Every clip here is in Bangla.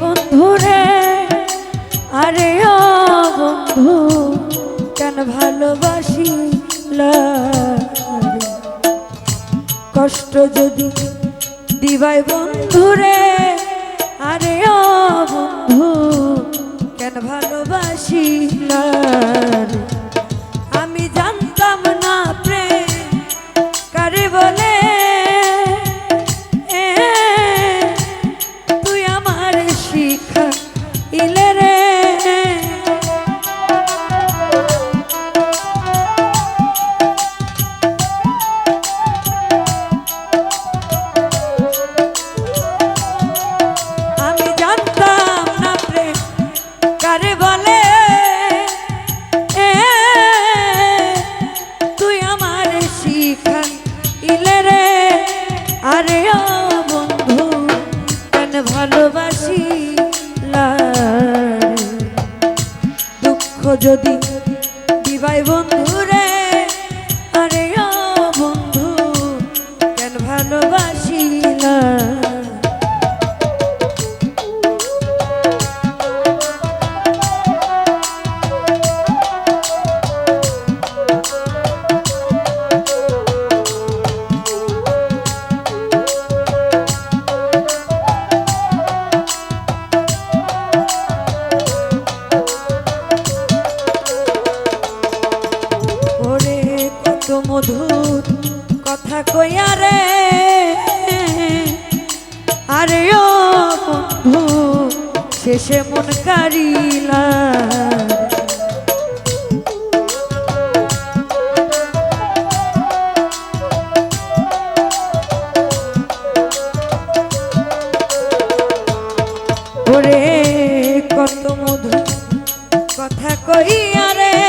বন্ধু রে আরে ও বন্ধু কেন ভালোবাসি কষ্ট যদি দিবাই বন্ধু ইলে রে। আরে বন্ধু কেন ভালোবাসি দুঃখ যদি মধুর কথা কইয়া রে। আরে ও বন্ধু, শেষে মন কারিলা কত মধুর কথা কইয়া রে।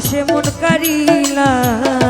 শেষে মন কারিলার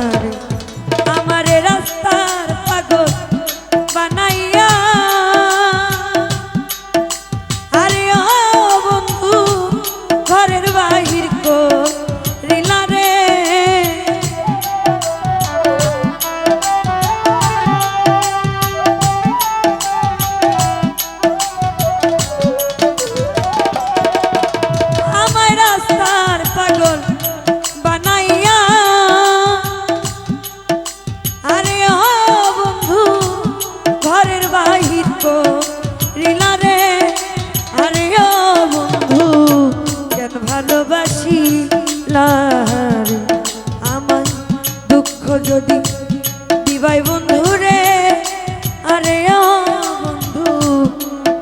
লারে আমার দুঃখ যদি দিবাই বন্ধু রে আরে বন্ধু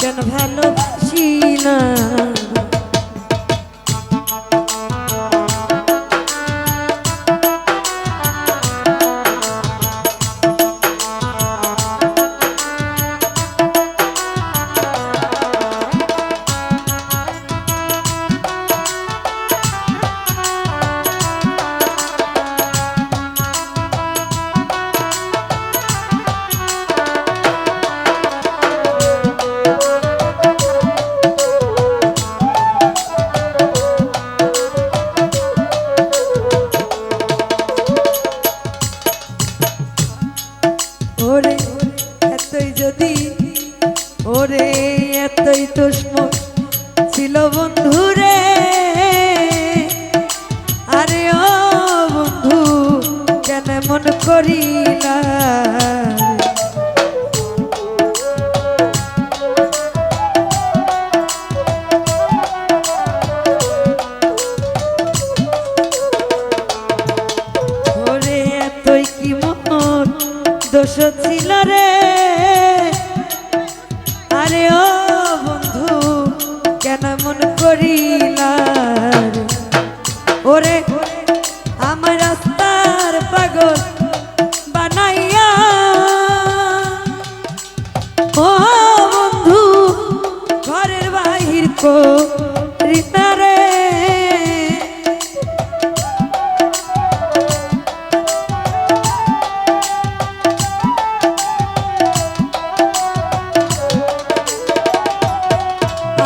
কেন ভালোবাসি না। ছিল আরে ও বন্ধু কেন মন করিলা রিতারে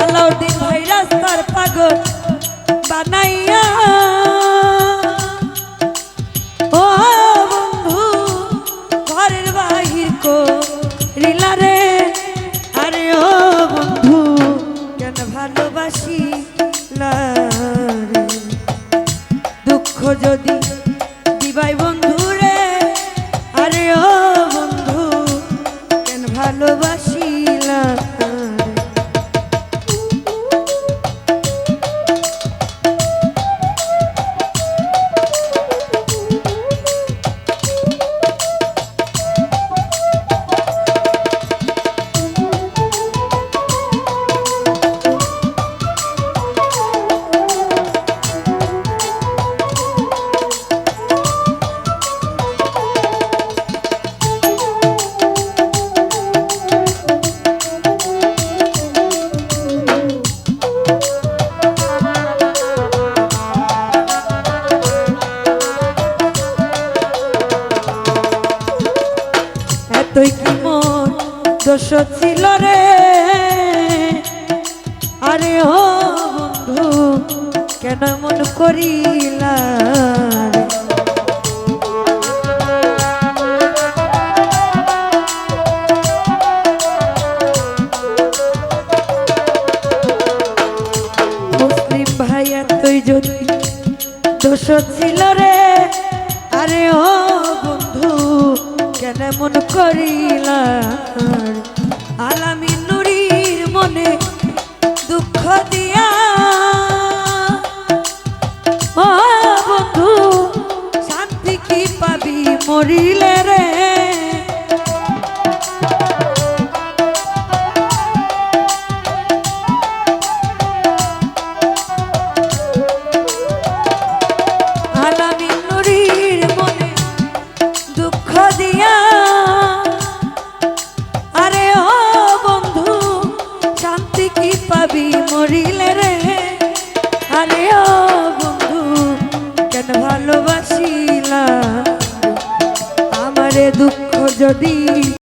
আলাউদ্দিন ভাই রাস্তার পাগল বানাইয়া। ও বন্ধু ঘরের বাহির কো রিলারে ভালোবাসি দুঃখ যদি দোষ ছিল রে আরে ও বন্ধু, কেন মন করিলা রে? মুসলিম ভাই এতই যদি দোষ ছিল রে আরে ও বন্ধু, কেন করিলা আলামি নুরির মনে দুঃখ দিয়া। বন্ধু শান্তি কি পাবি? মরিলে রে যদি